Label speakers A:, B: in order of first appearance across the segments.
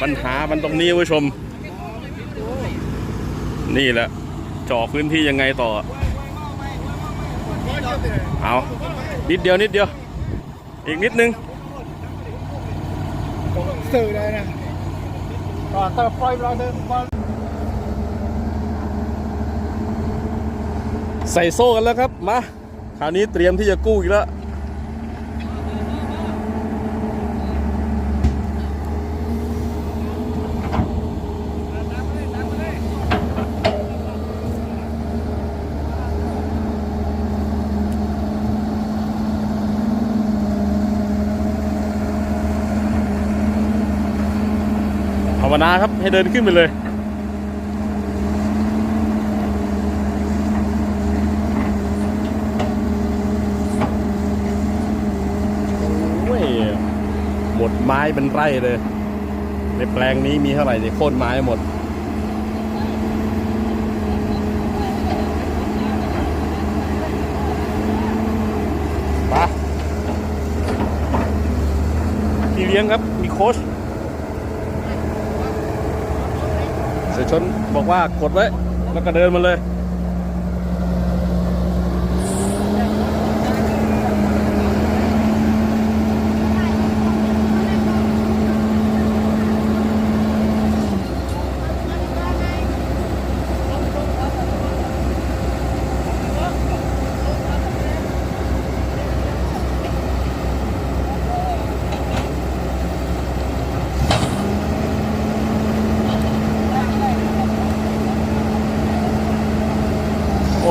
A: ปัญหามันตรงนี้คุณผู้ชม นี่แหละเจาะพื้นที่ยังไงต่อ เอานิดเดียวนิดเดียว อีกนิดนึง
B: สื่อเลยนะก่อนเติมไฟเราเดินบอล
A: ใส่โซ่กันแล้วครับ มา คราวนี้เตรียมที่จะกู้อีกแล้ว นาครับให้เดินขึ้นไปเลยโอ้ยหมดไม้เป็นไร่เลย ในแปลงนี้มีเท่าไหร่เนี่ยโค่นไม้หมดปะพี่เลี้ยงครับ มีโค้ช เสือชนบอกว่ากดไว้ แล้วก็เดินมาเลย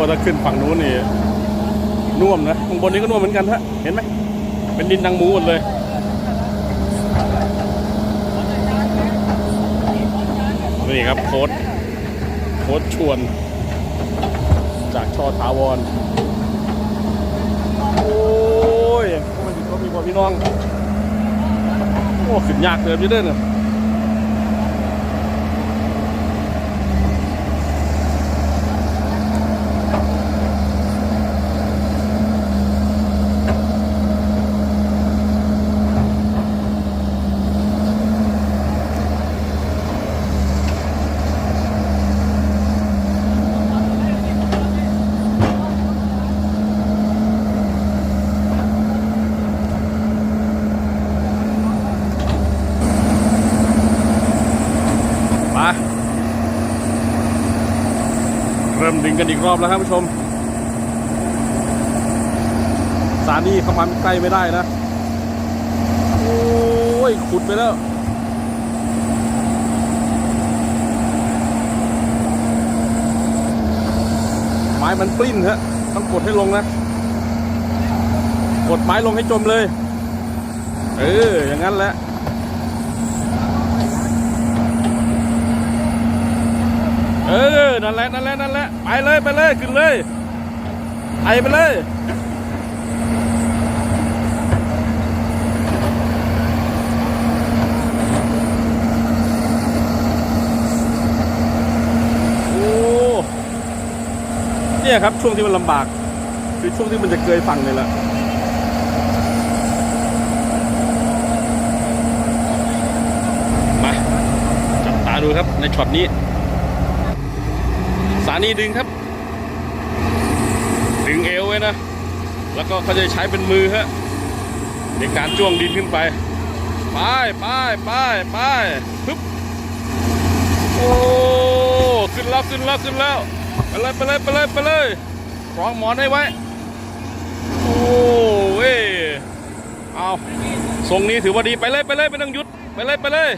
A: ถ้าขึ้นฝั่งนู้นนี่น่วมนะข้างบนนี้ก็น่วมเหมือนกันฮะเห็นไหมเป็นดินดังหมูหมดเลยนี่ครับโค้ดโค้ดชวน จากชอถาวรโอ้ยมันติดก็มีพอพี่น้อง โอ้ขึ้นยากเกินพี่เด้อเนี่ย มาเริ่มดึงกันอีกรอบแล้วครับผู้ชม สานี่เข้ามาใกล้ไม่ได้นะ โอ้ย ขุดไปแล้วไม้มันปลิ้นฮะต้องกดให้ลงนะ กดไม้ลงให้จมเลย เออ อย่างนั้นแหละ เออ นั่นแหละ นั่นแหละ นั่นแหละ ไปเลย ไปเลย ขึ้นเลย ไปไปเลย โอ้เนี่ยครับ ช่วงที่มันลำบาก คือช่วงที่มันจะเกยฝั่งเลยละมา จับตาดูครับในช็อตนี้ สานีดึงครับ ดึงเอวไว้นะ แล้วก็เขาจะใช้เป็นมือฮะในการจ้วงดินขึ้นไป ไปไปไปไปปึ๊บโอ้ขึ้นแล้วขึ้นแล้วขึ้นแล้วไปเลยไปเลยไปเลยไปเลยคล้องหมอนให้ไว้ โอ้เว้ยเอาทรงนี้ถือว่าดีไปเลยไปเลยไม่ต้องหยุดไปเลยไปเลย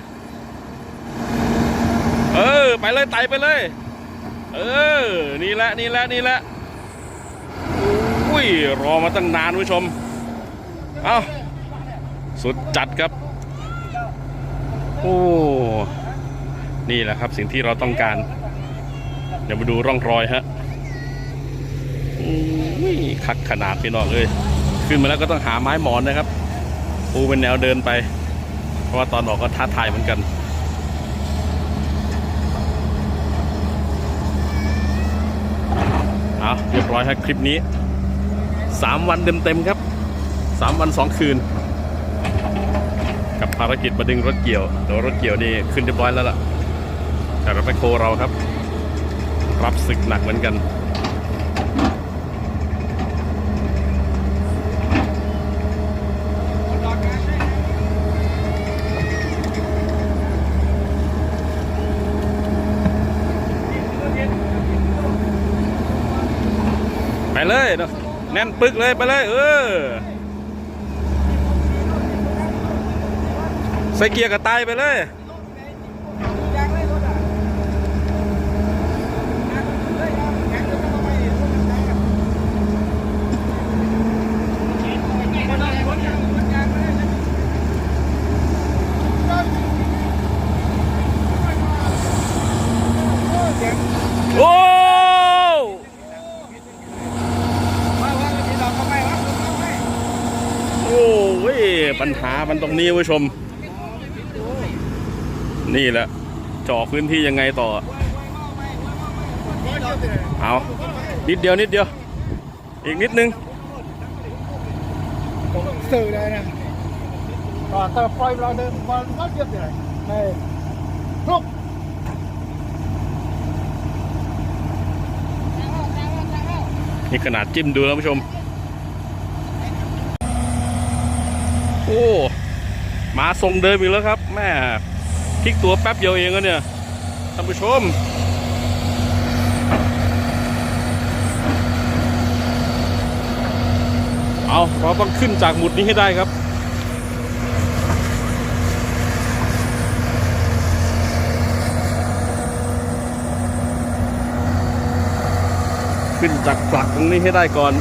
A: เออ ไปเลยไต่ไปเลย เออ นี่แหละ นี่แหละ นี่แหละ อุ้ย รอมาตั้งนานผู้ชม เอาสุดจัดครับ โอ้ นี่แหละครับสิ่งที่เราต้องการ เดี๋ยวมาดูร่องรอยฮะอุ้ยคักขนาดพี่น้องเอ้ยขึ้นมาแล้วก็ต้องหาไม้หมอนนะครับปูเป็นแนวเดินไป เพราะว่าตอนออกก็ท้าทายเหมือนกัน เอาเรียบร้อยครับคลิปนี้ 3 วันเต็มๆครับ 3 วัน 2 คืน กับภารกิจมาดึงรถเกี่ยวเดี๋ยวรถเกี่ยวนี่ขึ้นเรียบร้อยแล้วล่ะแต่รถแมคโครเราครับ รับศึกหนักเหมือนกัน เลยเนาะแน่นปึกเลยไปเลยเออใส่เกียร์กับตายไปเลย โอ้ โอ้ยปัญหามั นตรงนี้คุณผู้ชม นี่แหละเจาะพื้นที่ยังไงต่อ เอานิดเดียวนิดเดียว อีกนิดนึง
B: สื่อเลยนะตอนแต่ปล่อยเราเดินมันก็เยอะเลยให้ทุก
A: นี่ขนาดจิ้มดูแล้วผู้ชม โอ้ มาทรงเดิมอีกแล้วครับ แม่พลิกตัวแป๊บเดียวเองอะเนี่ยท่านผู้ชม เอาเราต้องขึ้นจากหมุดนี้ให้ได้ครับขึ้นจากปลักตรงนี้ให้ได้ก่อน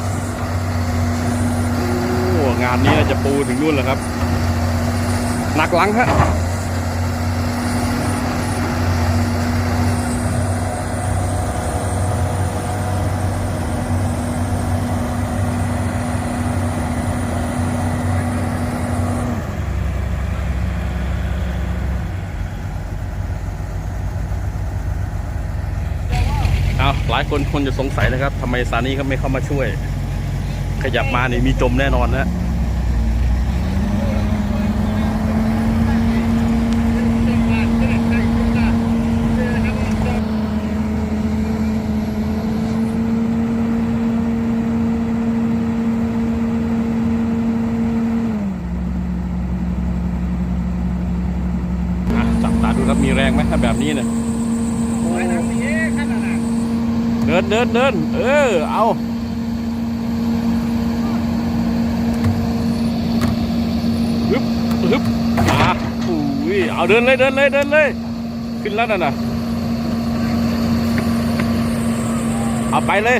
A: โอ้ งานนี้จะปูถึงนู่นแหละครับ หนักหลังฮะเอาหลายคนคงจะสงสัยนะครับทำไมซานี่เขาไม่เข้ามาช่วย ขยับมานี่มีจมแน่นอนนะจับตาดูครับ มีแรงไหมถ้าแบบนี้เนี่ยเดินเดินเดินเออ เอาฮึบฮึบอะอุ้ยเอาเดินเลยเดินเลยเดินเลย ขึ้นแล้วนั่นน่ะเอาไปเลย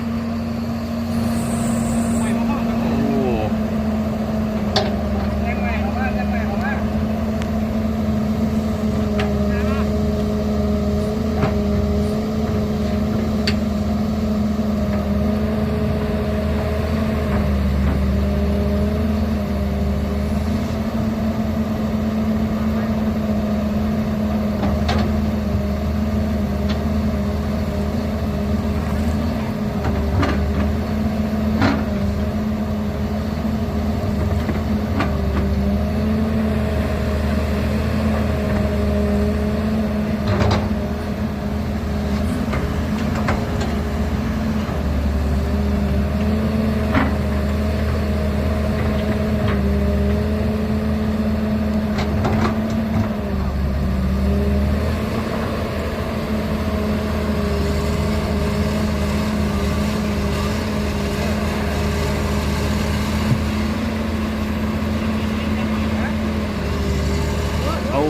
A: โอ้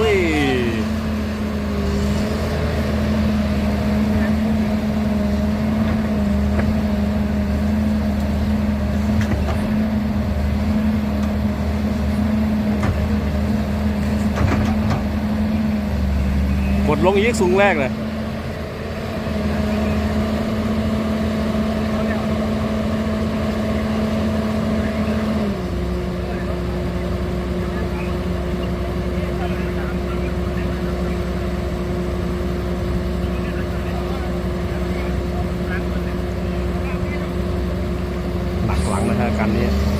A: โอ้ยก ดลงอีกสูงแรกเลยหนักหลังนะฮะการนี้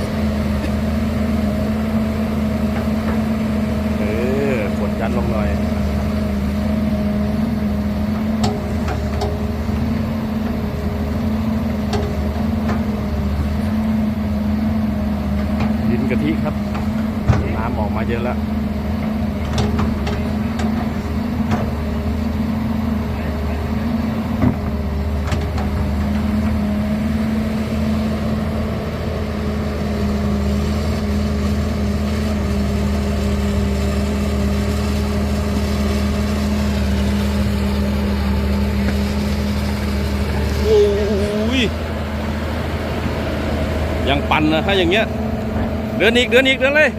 A: เยอะแล้วโอ้ยยังปั่นนะถ้าอย่างเงี้ย เดินอีก เดินอีก เดินเลย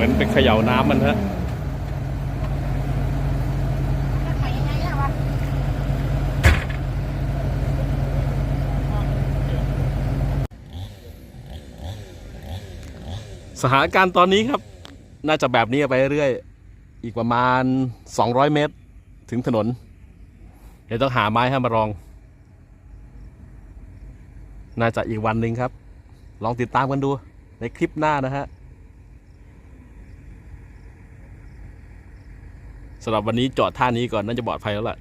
A: มเหมือนเป็นเขย่าน้ำมันฮะสถานการณ์ตอนนี้ครับ น่าจะแบบนี้ไปเรื่อยอีกประมาณ 200 เมตร ถึงถนน เดี๋ยวต้องหาไม้ให้มารอง น่าจะอีกวันหนึ่งครับ ลองติดตามกันดูในคลิปหน้านะฮะ สำหรับวันนี้จอดท่านี้ก่อนน่าจะปลอดภัยแล้วล่ะ